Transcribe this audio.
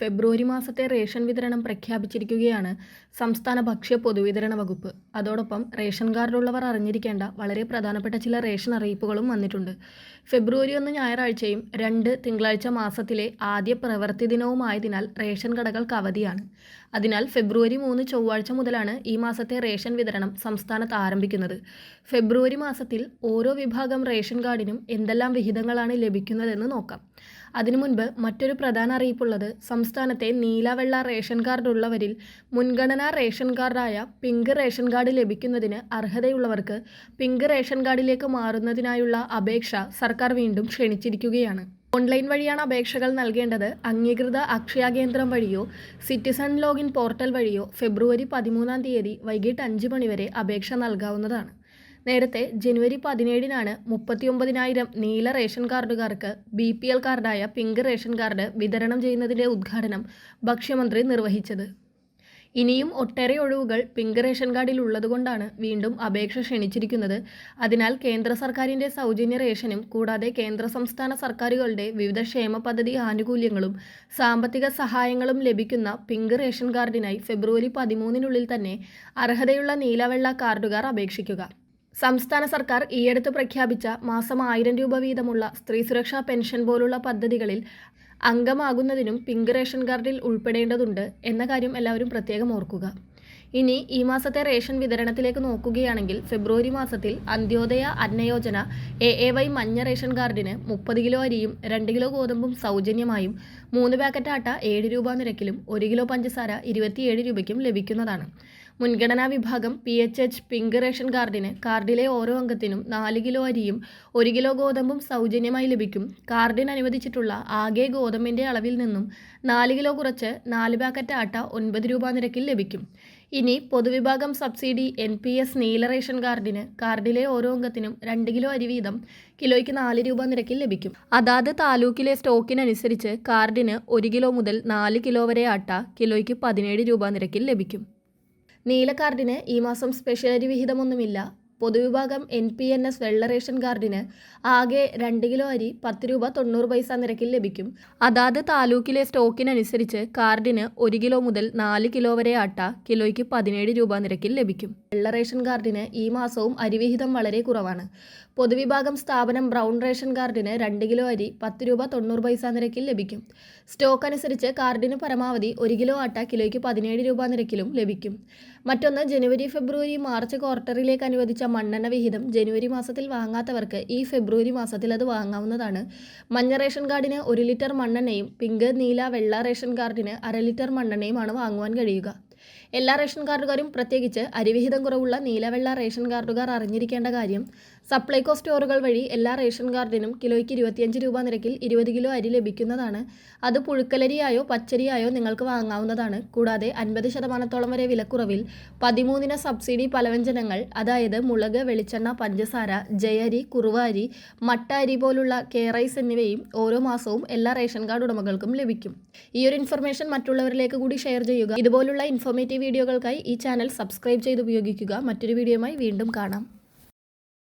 ഫെബ്രുവരി മാസത്തെ റേഷൻ വിതരണം പ്രഖ്യാപിച്ചിരിക്കുകയാണ് സംസ്ഥാന ഭക്ഷ്യ പൊതുവിതരണ വകുപ്പ്. അതോടൊപ്പം റേഷൻ കാർഡുള്ളവർ അറിഞ്ഞിരിക്കേണ്ട വളരെ പ്രധാനപ്പെട്ട ചില റേഷൻ അറിയിപ്പുകളും വന്നിട്ടുണ്ട്. ഫെബ്രുവരി ഒന്ന് ഞായറാഴ്ചയും രണ്ട് തിങ്കളാഴ്ച മാസത്തിലെ ആദ്യ പ്രവൃത്തി ദിനവുമായതിനാൽ റേഷൻ കടകൾക്ക് അവധിയാണ്. അതിനാൽ ഫെബ്രുവരി മൂന്ന് ചൊവ്വാഴ്ച മുതലാണ് ഈ മാസത്തെ റേഷൻ വിതരണം സംസ്ഥാനത്ത് ആരംഭിക്കുന്നത്. ഫെബ്രുവരി മാസത്തിൽ ഓരോ വിഭാഗം റേഷൻ കാർഡിനും എന്തെല്ലാം വിഹിതങ്ങളാണ് ലഭിക്കുന്നതെന്ന് നോക്കാം. അതിനു മുൻപ് മറ്റൊരു പ്രധാന അറിയിപ്പുള്ളത് സംസ്ഥാനത്തെ നീലവെള്ള റേഷൻ കാർഡ് ഉള്ളവരിൽ മുൻഗണനാ റേഷൻ കാർഡായ പിങ്ക് റേഷൻ കാർഡ് ലഭിക്കുന്നതിന് അർഹതയുള്ളവർക്ക് പിങ്ക് റേഷൻ കാർഡിലേക്ക് മാറുന്നതിനായുള്ള അപേക്ഷ സർക്കാർ വീണ്ടും ക്ഷണിച്ചിരിക്കുകയാണ്. ഓൺലൈൻ വഴിയാണ് അപേക്ഷകൾ നൽകേണ്ടത്. അംഗീകൃത അക്ഷയ കേന്ദ്രം വഴിയോ സിറ്റിസൺ ലോഗിൻ പോർട്ടൽ വഴിയോ ഫെബ്രുവരി പതിമൂന്നാം തീയതി വൈകിട്ട് അഞ്ച് മണിവരെ അപേക്ഷ നൽകാവുന്നതാണ്. നേരത്തെ ജനുവരി പതിനേഴിനാണ് മുപ്പത്തിയൊമ്പതിനായിരം നീല റേഷൻ കാർഡുകാർക്ക് ബി പി എൽ കാർഡായ പിങ്ക് റേഷൻ കാർഡ് വിതരണം ചെയ്യുന്നതിന്റെ ഉദ്ഘാടനം ഭക്ഷ്യമന്ത്രി നിർവഹിച്ചത്. ഇനിയും ഒട്ടേറെ ഒഴിവുകൾ പിങ്ക് റേഷൻ കാർഡിൽ ഉള്ളതുകൊണ്ടാണ് വീണ്ടും അപേക്ഷ ക്ഷണിച്ചിരിക്കുന്നത്. അതിനാൽ കേന്ദ്ര സർക്കാരിന്റെ സൗജന്യ റേഷനും കൂടാതെ കേന്ദ്ര സംസ്ഥാന സർക്കാരുകളുടെ വിവിധ ക്ഷേമ പദ്ധതി ആനുകൂല്യങ്ങളും സാമ്പത്തിക സഹായങ്ങളും ലഭിക്കുന്ന പിങ്ക് റേഷൻ കാർഡിനായി ഫെബ്രുവരി പതിമൂന്നിനുള്ളിൽ തന്നെ അർഹതയുള്ള നീലവെള്ള കാർഡുകാർ അപേക്ഷിക്കുക. സംസ്ഥാന സർക്കാർ ഈയടുത്ത് പ്രഖ്യാപിച്ച മാസം ആയിരം രൂപ വീതമുള്ള സ്ത്രീ സുരക്ഷാ പെൻഷൻ പോലുള്ള പദ്ധതികളിൽ അംഗമാകുന്നതിനും പിങ്ക് റേഷൻ കാർഡിൽ ഉൾപ്പെടേണ്ടതുണ്ട് എന്ന കാര്യം എല്ലാവരും പ്രത്യേകം ഓർക്കുക. ഇനി ഈ മാസത്തെ റേഷൻ വിതരണത്തിലേക്ക് നോക്കുകയാണെങ്കിൽ ഫെബ്രുവരി മാസത്തിൽ Antyodaya Annayojana A A Y മഞ്ഞ റേഷൻ കാർഡിന് മുപ്പത് കിലോ അരിയും രണ്ട് കിലോ ഗോതമ്പും സൗജന്യമായും മൂന്ന് പാക്കറ്റ് ആട്ട ഏഴ് രൂപ നിരക്കിലും ഒരു കിലോ പഞ്ചസാര ഇരുപത്തിയേഴ് രൂപയ്ക്കും ലഭിക്കുന്നതാണ്. മുൻഗണനാ വിഭാഗം P H H pink ration കാർഡിന് കാർഡിലെ ഓരോ അംഗത്തിനും നാല് കിലോ അരിയും ഒരു കിലോ ഗോതമ്പും സൗജന്യമായി ലഭിക്കും. കാർഡിന് അനുവദിച്ചിട്ടുള്ള ആകെ ഗോതമ്പിന്റെ അളവിൽ നിന്നും നാല് കിലോ കുറച്ച് നാല് പാക്കറ്റ് ആട്ട ഒൻപത് രൂപ നിരക്കിൽ ലഭിക്കും. ഇനി പൊതുവിഭാഗം സബ്സിഡി എൻ പി എസ് നീല റേഷൻ കാർഡിന് കാർഡിലെ ഓരോ അംഗത്തിനും രണ്ട് കിലോ അരി വീതം കിലോയ്ക്ക് നാല് രൂപ നിരക്കിൽ ലഭിക്കും. അതാത് താലൂക്കിലെ സ്റ്റോക്കിനനുസരിച്ച് കാർഡിന് ഒരു കിലോ മുതൽ നാല് കിലോ വരെ ആട്ട കിലോയ്ക്ക് പതിനേഴ് രൂപ നിരക്കിൽ ലഭിക്കും. നീല കാർഡിന് ഈ മാസം സ്പെഷ്യൽ വിഹിതമൊന്നുമില്ല. പൊതുവിഭാഗം എൻ പി എൻ എസ് വെള്ള റേഷൻ കാർഡിന് ആകെ രണ്ട് കിലോ അരി പത്ത് രൂപ തൊണ്ണൂറ് പൈസ നിരക്കിൽ ലഭിക്കും. അതാത് താലൂക്കിലെ സ്റ്റോക്കിനനുസരിച്ച് കാർഡിന് ഒരു കിലോ മുതൽ നാല് കിലോ വരെ ആട്ട കിലോയ്ക്ക് പതിനേഴ് രൂപ നിരക്കിൽ ലഭിക്കും. വെള്ള റേഷൻ കാർഡിന് ഈ മാസവും അരിവിഹിതം വളരെ കുറവാണ്. പൊതുവിഭാഗം സ്ഥാപനം ബ്രൗൺ റേഷൻ കാർഡിന് രണ്ട് കിലോ അരി പത്ത് രൂപ തൊണ്ണൂറ് പൈസ നിരക്കിൽ ലഭിക്കും. സ്റ്റോക്ക് അനുസരിച്ച് കാർഡിന് പരമാവധി ഒരു കിലോ ആട്ട കിലോയ്ക്ക് പതിനേഴ് രൂപ നിരക്കിലും ലഭിക്കും. മറ്റൊന്ന് ജനുവരി ഫെബ്രുവരി മാർച്ച് ക്വാർട്ടറിലേക്ക് അനുവദിച്ച മണ്ണെണ്ണ വിഹിതം ജനുവരി മാസത്തിൽ വാങ്ങാത്തവർക്ക് ഈ ഫെബ്രുവരി മാസത്തിൽ അത് വാങ്ങാവുന്നതാണ്. മഞ്ഞ റേഷൻ കാർഡിന് ഒരു ലിറ്റർ മണ്ണെണ്ണയും പിങ്ക് നീല വെള്ള റേഷൻ കാർഡിന് അര ലിറ്റർ മണ്ണെണ്ണയുമാണ് വാങ്ങുവാൻ കഴിയുക. എല്ലാ റേഷൻ കാർഡുകാരും പ്രത്യേകിച്ച് അരിവിഹിതം കുറവുള്ള നീലവെള്ള റേഷൻ കാർഡുകാർ അറിഞ്ഞിരിക്കേണ്ട കാര്യം സപ്ലൈകോ സ്റ്റോറുകൾ വഴി എല്ലാ റേഷൻ കാർഡിനും കിലോയ്ക്ക് ഇരുപത്തിയഞ്ച് രൂപ നിരക്കിൽ ഇരുപത് കിലോ അരി ലഭിക്കുന്നതാണ്. അത് പുഴുക്കലരിയായോ പച്ചരിയായോ നിങ്ങൾക്ക് വാങ്ങാവുന്നതാണ്. കൂടാതെ അൻപത് ശതമാനത്തോളം വരെ വിലക്കുറവിൽ പതിമൂന്നിന സബ്സിഡി പലവ്യഞ്ജനങ്ങൾ അതായത് മുളക് വെളിച്ചെണ്ണ പഞ്ചസാര ജയരി കുറുവ അരി മട്ട അരി പോലുള്ള കെ റൈസ് എന്നിവയും ഓരോ മാസവും എല്ലാ റേഷൻ കാർഡ് ഉടമകൾക്കും ലഭിക്കും. ഈ ഒരു ഇൻഫർമേഷൻ മറ്റുള്ളവരിലേക്ക് കൂടി ഷെയർ ചെയ്യുക. ഇതുപോലുള്ള ഇൻഫോർമേറ്റീവ് വീഡിയോകൾക്കായി ഈ ചാനൽ സബ്സ്ക്രൈബ് ചെയ്ത് ഉപയോഗിക്കുക. മറ്റൊരു വീഡിയോയുമായി വീണ്ടും കാണാം.